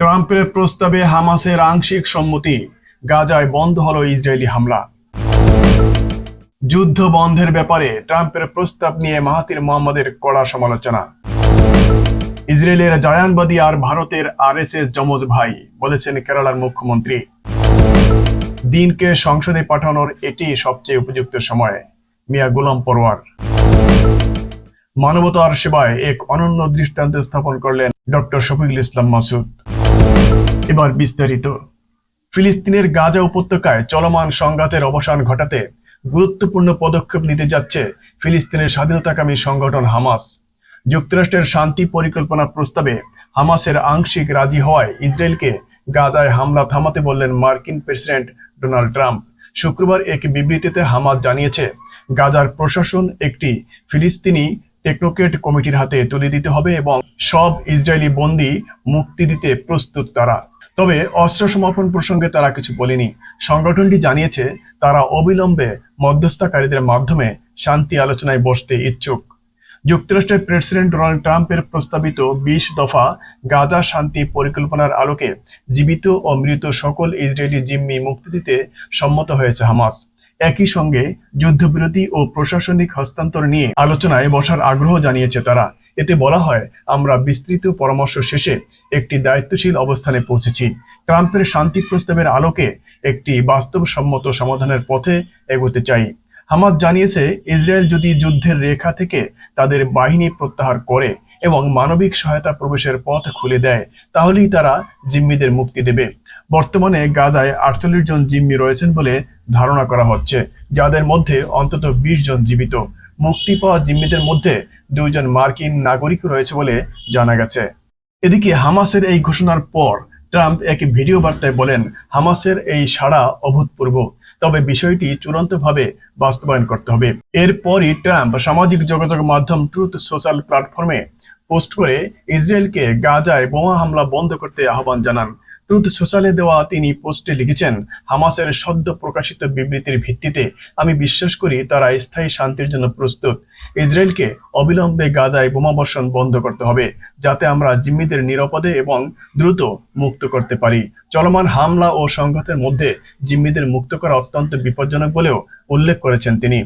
ট্রাম্পের প্রস্তাবে হামাসের আংশিক সম্মতি, গাজায় বন্ধ হলো ইসরায়েলি হামলা। যুদ্ধ বন্ধের ব্যাপারে ট্রাম্পের প্রস্তাব নিয়ে মাহাতির মোহাম্মদের কড়া সমালোচনা। ইসরায়েলের জায়ানবাদী আর ভারতের আর এস আরএসএস যমজ ভাই বলেছেন কেরালার মুখ্যমন্ত্রী। দিনকে সংসদে পাঠানোর এটি সবচেয়ে উপযুক্ত সময়, মিয়া গোলাম পরোয়ার। মানবতার সেবায় এক অনন্য দৃষ্টান্ত স্থাপন করলেন ডক্টর শফিকুল ইসলাম মাসুদ। এবার বিস্তারিত। ফিলিস্তিনের গাজা উপত্যকায় চলমান সংঘাতের অবসান ঘটাতে গুরুত্বপূর্ণ পদক্ষেপ নিতে যাচ্ছে ফিলিস্তিনের স্বাধীনতাকামী সংগঠন হামাস। যুক্তরাষ্ট্রের শান্তি পরিকল্পনা প্রস্তাবে হামাসের আংশিক রাজি হওয়ায় ইসরায়েলকে গাজায় হামলা থামাতে বললেন মার্কিন প্রেসিডেন্ট ডোনাল্ড ট্রাম্প। শুক্রবার এক বিবৃতিতে হামাস জানিয়েছে, গাজার প্রশাসন একটি ফিলিস্তিনি টেকনোক্রেট কমিটির হাতে তুলে দিতে হবে এবং সব ইসরায়েলি বন্দী মুক্তি দিতে প্রস্তুত তারা। তবে অস্ত্র সমাপন প্রসঙ্গে তারা কিছু বলেনি। সংগঠনটি জানিয়েছে, তারা অবিলম্বে মধ্যস্থকারীদের মাধ্যমে শান্তি আলোচনায় বসতে ইচ্ছুক। যুক্তরাষ্ট্রের প্রেসিডেন্ট ডোনাল্ড ট্রাম্পের প্রস্তাবিত বিশ দফা গাজা শান্তি পরিকল্পনার আলোকে জীবিত ও মৃত সকল ইসরায়েলি জিম্মি মুক্তি দিতে সম্মত হয়েছে হামাস। একই সঙ্গে যুদ্ধবিরতি ও প্রশাসনিক হস্তান্তর নিয়ে আলোচনায় বসার আগ্রহ জানিয়েছে তারা। এতে বলা হয়, আমরা বিস্তৃত পরামর্শ শেষে একটি দায়িত্বশীল অবস্থানে পৌঁছেছি। ট্রাম্পের শান্তি প্রস্তাবের আলোকে একটি বাস্তবসম্মত সমাধানের পথে এগোতে চাই। হামাস জানিয়েছে, ইসরায়েল যদি যুদ্ধের রেখা থেকে তাদের বাহিনী প্রত্যাহার করে এবং মানবিক সহায়তা প্রবেশের পথ খুলে দেয়, তাহলেই তারা জিম্মিদের মুক্তি দেবে। বর্তমানে গাজায় আটচল্লিশ জন জিম্মি রয়েছেন বলে ধারণা করা হচ্ছে। যাদের মধ্যে অন্তত বিশ জন জীবিত। মুক্তি পাওয়া জিম্মিদের মধ্যে দুইজন মার্কিন নাগরিক রয়েছে বলে জানা গেছে। এদিকে হামাসের এই ঘোষণার পর ট্রাম্প এক ভিডিও বার্তায় বলেন, হামাসের এই সাড়া অভূতপূর্ব। তবে বিষয়টি চূড়ান্তভাবে বাস্তবায়ন করতে হবে। এরপরই ট্রাম্প সামাজিক যোগাযোগ মাধ্যম ট্রুথ সোশ্যাল প্ল্যাটফর্মে পোস্ট করে ইসরায়েলকে গাজায় বোমা হামলা বন্ধ করতে আহ্বান জানান। ট্রুথ সোশ্যালে দেওয়া তিনি পোস্টে লিখেছেন, হামাসের সদ্য প্রকাশিত বিবৃতির ভিত্তিতে আমি বিশ্বাস করি তারা স্থায়ী শান্তির জন্য প্রস্তুত। ইসরায়েলকে অবিলম্বে গাজায় বোমাবর্ষণ বন্ধ করতে হবে, যাতে আমরা জিম্মিদের নিরাপদে এবং দ্রুত মুক্ত করতে পারি। চলমান হামলা ও সংঘাতের মধ্যে জিম্মিদের মুক্ত করা অত্যন্ত বিপজ্জনক বলেও উল্লেখ করেছেন তিনি।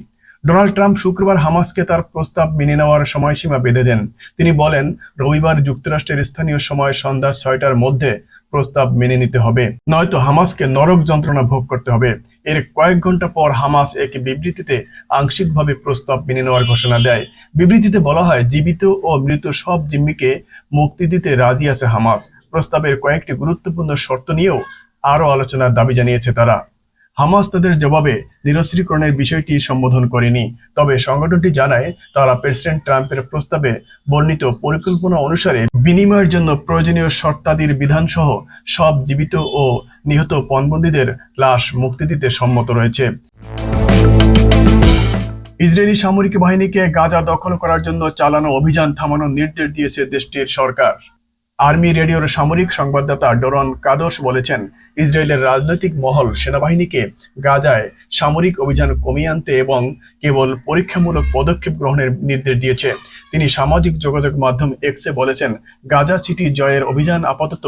ডোনাল্ড ট্রাম্প শুক্রবার হামাসকে তার প্রস্তাব মেনে নেওয়ার সময়সীমা বেঁধে দেন। তিনি বলেন, রবিবার যুক্তরাষ্ট্রের স্থানীয় সময় সন্ধ্যা ছয়টার মধ্যে প্রস্তাব মেনে নিতে হবে। নয়তো হামাসকে নরক যন্ত্রণা ভোগ করতে হবে। এর কয়েক ঘণ্টা পর হামাস এক বিবৃতিতে আংশিকভাবে প্রস্তাব মেনে নেওয়ার ঘোষণা দেয়। বিবৃতিতে বলা হয়, জীবিত ও মৃত সব জিম্মিকে মুক্তি দিতে রাজি আছে হামাস। প্রস্তাবের কয়েকটি গুরুত্বপূর্ণ শর্ত নিয়েও আরও আলোচনার দাবি জানিয়েছে তারা। হামাস তাদের জবাবে নিরস্ত্রীকরণের বিষয়টি সম্বোধন করেনি। তবে সংগঠনটি জানায়, তারা প্রেসিডেন্ট ট্রাম্পের প্রস্তাবে বর্ণিত পরিকল্পনা অনুসারে বিনিময়ের জন্য প্রয়োজনীয় শর্তাদির বিধানসহ সব জীবিত ও নিহত পণবন্দীদের লাশ মুক্তি দিতে সম্মত রয়েছে। ইসরায়েলি সামরিক বাহিনীকে গাজা দখল করার জন্য চালানো অভিযান থামানোর নির্দেশ দিয়েছে দেশটির সরকার। আর্মি রেডিওর সামরিক সংবাদদাতা ডরন কাদোস বলেছেন ইসরায়েলের রাজনৈতিক মহল সেনাবাহিনীকে গাজায় সামরিক অভিযান কমিয়ে আনতে এবং কেবল পরীক্ষামূলক পদক্ষেপ গ্রহণের নির্দেশ দিয়েছে। তিনি সামাজিক যোগাযোগ মাধ্যম এক্সে বলেছেন, গাজা সিটি জয়ের অভিযান আপাতত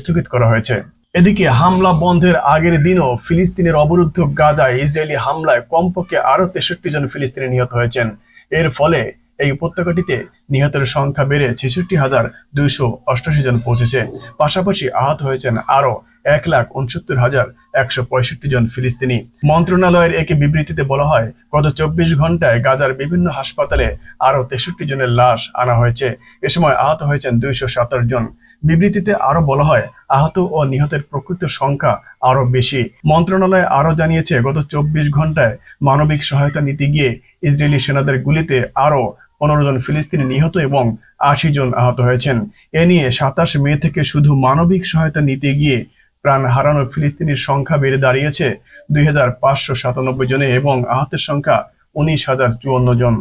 স্থগিত করা হয়েছে। এদিকে হামলা বন্ধের আগের দিনও ফিলিস্তিনের অবরুদ্ধ গাজায় ইসরায়েলি হামলায় কমপক্ষে আরও তেষট্টি জন ফিলিস্তিনি নিহত হয়েছেন। এর ফলে এই উপত্যকাটিতে নিহতের সংখ্যা বেড়ে ছেষট্টি হাজার দুইশো অষ্টাশি জন পৌঁছেছে। পাশাপাশি আহত হয়েছেন আরও এক লাখ উনসত্তর হাজার একশো পঁয়ষট্টি জন ফিলিস্তিনি। মন্ত্রণালয়ের এক বিবৃতিতে বলা হয়, গত চব্বিশ ঘন্টায় গাজার বিভিন্ন হাসপাতালে আরও তেষট্টি জনের লাশ আনা হয়েছে। এ সময় আহত হয়েছেন দুইশো সাতাশ জন। বিবৃতিতে আরও বলা হয়, আহত ও নিহতের প্রকৃত সংখ্যা আরও বেশি। মন্ত্রণালয় আরও জানিয়েছে, গত চব্বিশ ঘন্টায় মানবিক সহায়তা নিতে গিয়ে ইসরায়েলি সেনাদের গুলিতে আরও পনেরো জন ফিলিস্তিনি নিহত এবং আশি জন আহত হয়েছেন। এ নিয়ে সাতাশ মে থেকে শুধু মানবিক সহায়তা নিতে গিয়ে প্রাণ হারানো ফিলিস্তিনির সংখ্যা বেড়ে দাঁড়িয়েছে দুই হাজার পাঁচশো সাতানব্বই জনে এবং আহতের সংখ্যা উনিশ হাজার চুয়ান্ন জন।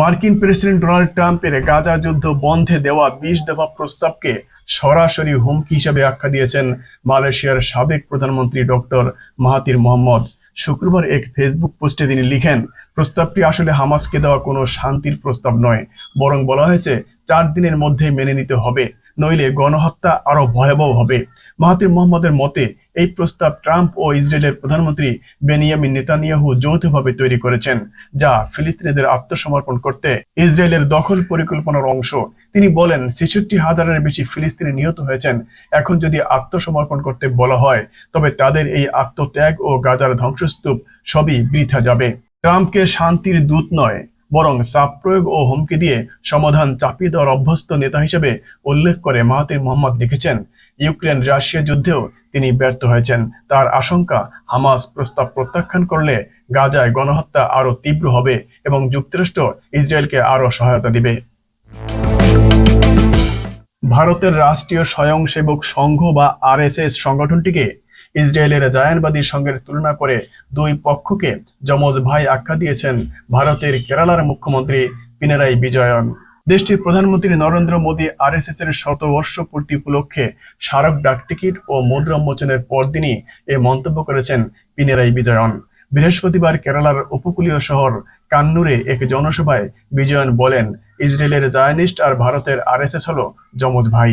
মার্কিন প্রেসিডেন্ট ডোনাল্ড ট্রাম্পের গাজা যুদ্ধ বন্ধে দেওয়া বিশ দফা প্রস্তাবকে সরাসরি হুমকি হিসেবে আখ্যা দিয়েছেন মালয়েশিয়ার সাবেক প্রধানমন্ত্রী ডক্টর মাহাতির মোহাম্মদ। শুক্রবার এক ফেসবুক পোস্টে তিনি লিখেন, প্রস্তাবটি আসলে হামাসকে দেওয়া কোনো শান্তির প্রস্তাব নয়, বরং বলা হয়েছে চার দিনের মধ্যে মেনে নিতে হবে। নইলে গণহত্যা আরও ভয়াবহ হবে মাহাতির মোহাম্মদের মতে, এই প্রস্তাব ট্রাম্প ও ইসরায়েলের প্রধানমন্ত্রী বেনিয়ামিন নেতানিয়াহু যৌথভাবে তৈরি করেছেন, যা ফিলিস্তিনিদের আত্মসমর্পণ করতে ইসরায়েলের দখল পরিকল্পনার অংশ। তিনি বলেন, ছেষট্টি হাজারের বেশি ফিলিস্তিনি নিহত হয়েছেন। এখন যদি আত্মসমর্পণ করতে বলা হয়, তবে তাদের এই আত্মত্যাগ ও গাজার ধ্বংসস্তূপ সবই বৃথা যাবে। ট্রাম্পকে শান্তির দূত নয় বরং চাপ প্রয়োগ ও হুমকি দিয়ে সমাধান চাপিয়ে দেওয়ার অভ্যস্ত নেতা হিসেবে উল্লেখ করে মাহাতির মোহাম্মদ লিখেছেন, ইউক্রেন রাশিয়া যুদ্ধেও তিনি ব্যর্থ হয়েছেন। তার আশঙ্কা, হামাস প্রস্তাব প্রত্যাখ্যান করলে গাজায় গণহত্যা আরও তীব্র হবে এবং যুক্তরাষ্ট্র ইসরায়েলকে আরও সহায়তা দিবে। ভারতের রাষ্ট্রীয় স্বয়ংসেবক সংঘ বা আরএসএস সংগঠনটিকে ইসরায়েলের জায়ানবাদী সঙ্গে তুলনা করে দুই পক্ষকে যমজ ভাই আখ্যা দিয়েছেন ভারতের কেরালার মুখ্যমন্ত্রী পিনারাই বিজয়ন। দেশটির প্রধানমন্ত্রী নরেন্দ্র মোদী আর আরএসএস এর শতবর্ষ পূর্তি উপলক্ষে স্মারক ডাকটিকিট ও মুদ্রা উন্মোচনের পরদিনই এ মন্তব্য করেছেন পিনারাই বিজয়ন। বৃহস্পতিবার কেরালার উপকূলীয় শহর কান্নুরে এক জনসভায় বিজয়ন বলেন, ইসরায়েলের জায়নিস্ট আর ভারতের আরএসএস হল যমজ ভাই।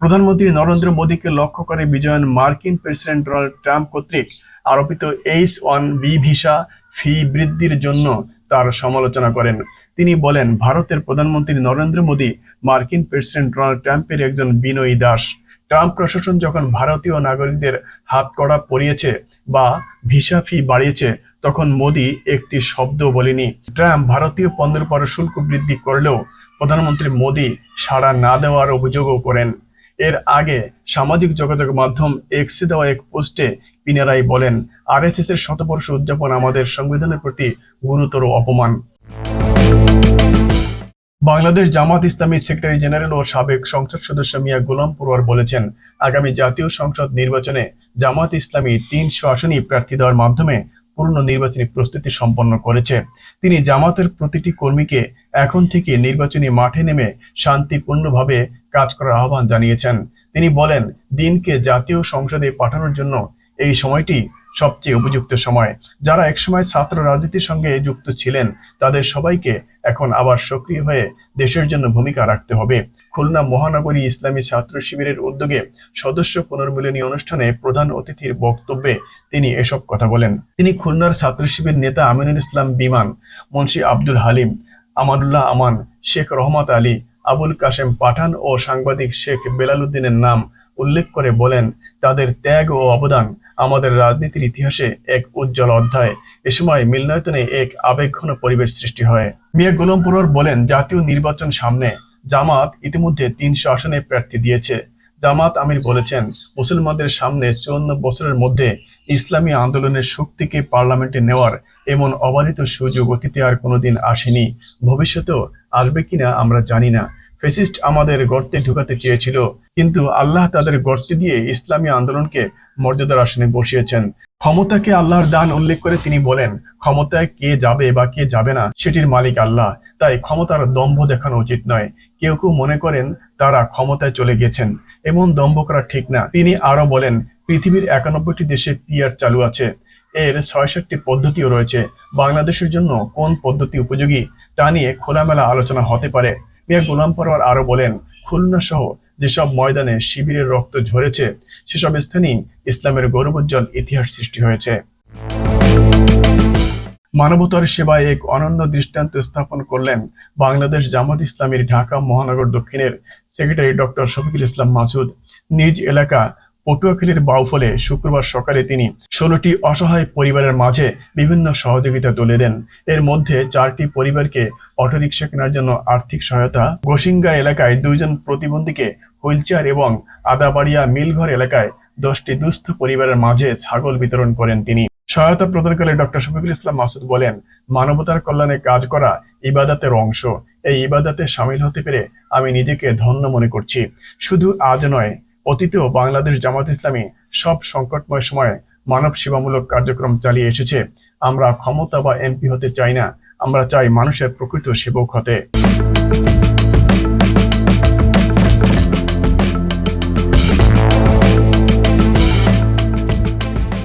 প্রধানমন্ত্রী নরেন্দ্র মোদীকে লক্ষ্য করে বিজয়ন মার্কিন প্রেসিডেন্ট ডোনাল্ড ট্রাম্প কর্তৃক আরোপিত H one B visa fee বৃদ্ধির জন্য তার সমালোচনা করেন। তিনি বলেন, ভারতের প্রধানমন্ত্রী নরেন্দ্র মোদী মার্কিন প্রেসিডেন্ট ডোনাল্ড ট্রাম্পের একজন বিনয়ী দাস। ট্রাম্প প্রশাসন যখন ভারতীয় নাগরিকদের হাত কড়া পরিয়েছে বা ভিসা ফি বাড়িয়েছে, তখন মোদী একটি শব্দ বলেনি। ট্রাম্প ভারতীয় পণ্যের উপর শুল্ক বৃদ্ধি করলেও প্রধানমন্ত্রী মোদী সাড়া না দেওয়ার অভিযোগও করেন। এর আগে সামাজিক যোগাযোগ মাধ্যম এক্সে দেওয়া এক পোস্টে পিনারাই বলেন আরএসএস এর শতবর্ষ উদযাপন আমাদের সংবিধানের প্রতি গুরুতর অপমান। বাংলাদেশ জামাত ইসলামী সেক্রেটারি জেনারেল ও সাবেক সংসদ সদস্য মিয়া গোলাম পরোয়ার বলেছেন, আগামী জাতীয় সংসদ নির্বাচনে জামাত ইসলামী তিনশো আসনই প্রার্থী দেওয়ার মাধ্যমে পূর্ণ নির্বাচনী প্রস্তুতি সম্পন্ন করেছে। তিনি জামাতের প্রতিটি কর্মীকে এখন থেকে নির্বাচনী মাঠে নেমে শান্তিপূর্ণভাবে কাজ করার আহ্বান জানিয়েছেন। তিনি বলেন, দিনকে জাতীয় সংসদে পাঠানোর জন্য এই সময়টি সবচেয়ে উপযুক্ত সময়। যারা একসময় ছাত্র রাজনীতির সঙ্গে যুক্ত ছিলেন, তাদের সবাইকে এখন আবার সক্রিয় হয়ে দেশের জন্য ভূমিকা রাখতে হবে। খুলনা মহানগরী ইসলামী ছাত্র শিবিরের উদ্যোগে সদস্য পুনর্মিলনী অনুষ্ঠানে প্রধান অতিথির বক্তব্যে তিনি এসব কথা বলেন। তিনি খুলনার ছাত্র শিবির নেতা আমিনুল ইসলাম বিমান, মুন্সি আব্দুল হালিম আমানুল্লাহ আমান, শেখ রহমত আলী, আবুল কাশেম পাঠান ও সাংবাদিক শেখ বেলাল উদ্দিনের নাম উল্লেখ করে বলেন, তাদের ত্যাগ ও অবদান আমাদের রাজনীতির ইতিহাসে এক উজ্জ্বল অধ্যায়। এ সময় মিলনায়তনে এক আবেগঘন পরিবেশ সৃষ্টি হয়। মিয়া গোলাম বলেন, জাতীয় নির্বাচন সামনে জামাত ইতিমধ্যে তিনশো আসনে প্রার্থী দিয়েছে। জামাত আমির বলেছেন, মুসলমানদের সামনে চুয়ান্ন বছরের মধ্যে ইসলামী আন্দোলনের শক্তিকে পার্লামেন্টে নেওয়ার এমন অবাধিত সুযোগ অতীতে আর কোনোদিন আসেনি। ভবিষ্যতেও আসবে কিনা আমরা জানি না। ফেসিস্ট আমাদের গর্তে ঢুকাতে চেয়েছিল, কিন্তু আল্লাহ তাদের গর্তে দিয়ে ইসলামী আন্দোলনকে মর্যাদার আসনে বসিয়েছেন। ক্ষমতাকে আল্লাহর দান উল্লেখ করে তিনি বলেন, ক্ষমতায় কে যাবে বা কে যাবে না, সেটির মালিক আল্লাহ। তাই ক্ষমতার দম্ভ দেখানো উচিত নয়। কেউ কেউ মনে করেন তারা ক্ষমতায় চলে গেছেন। এমন দম্ভ করা ঠিক না। তিনি আরও বলেন, পৃথিবীর একানব্বইটি দেশে পিআর চালু আছে। এর ছয়ষট্টি পদ্ধতিও রয়েছে। বাংলাদেশের জন্য কোন পদ্ধতি উপযোগী তা নিয়ে খোলামেলা আলোচনা হতে পারে। মিয়া গোলাম পরোয়ার আরও বলেন, খুলনা সহ যেসব ময়দানে শিবিরের রক্ত ঝরেছে, সেসব স্থানেই ইসলামের গৌরবোজ্জ্বল ইতিহাস সৃষ্টি হয়েছে। মানবতার সেবায় এক অনন্য দৃষ্টান্ত স্থাপন করলেন বাংলাদেশ জামাত ইসলামীর ঢাকা মহানগর দক্ষিণের সেক্রেটারি ডক্টর শফিকুল ইসলাম মাসুদ। নিজ এলাকা পটুয়াখালীর বাউফলে শুক্রবার সকালে তিনি ষোলোটি অসহায় পরিবারের মাঝে বিভিন্ন সহযোগিতা তুলে দেন। এর মধ্যে চারটি পরিবারকে অটোরিকশা কেনার জন্য আর্থিক সহায়তা গোসিঙ্গা এলাকায় দুইজন প্রতিবন্ধীকে হুইলচেয়ার এবং আদাবাড়িয়া মিলঘর এলাকায় দশটি দুস্থ পরিবারের মাঝে ছাগল বিতরণ করেন তিনি। সহায়তা প্রদানকালে ডক্টর শফিকুল ইসলাম মাসুদ বলেন, মানবতার কল্যাণে কাজ করা ইবাদাতের অংশ। এই ইবাদাতে সামিল হতে পেরে আমি নিজেকে ধন্য মনে করছি। শুধু আজ নয় অতীতেও বাংলাদেশ জামাত ইসলামী সব সংকটময় সময়ে মানব সেবামূলক কার্যক্রম চালিয়ে এসেছে। আমরা ক্ষমতা বা এমপি হতে চাই না। আমরা চাই মানুষের প্রকৃত সেবক হতে।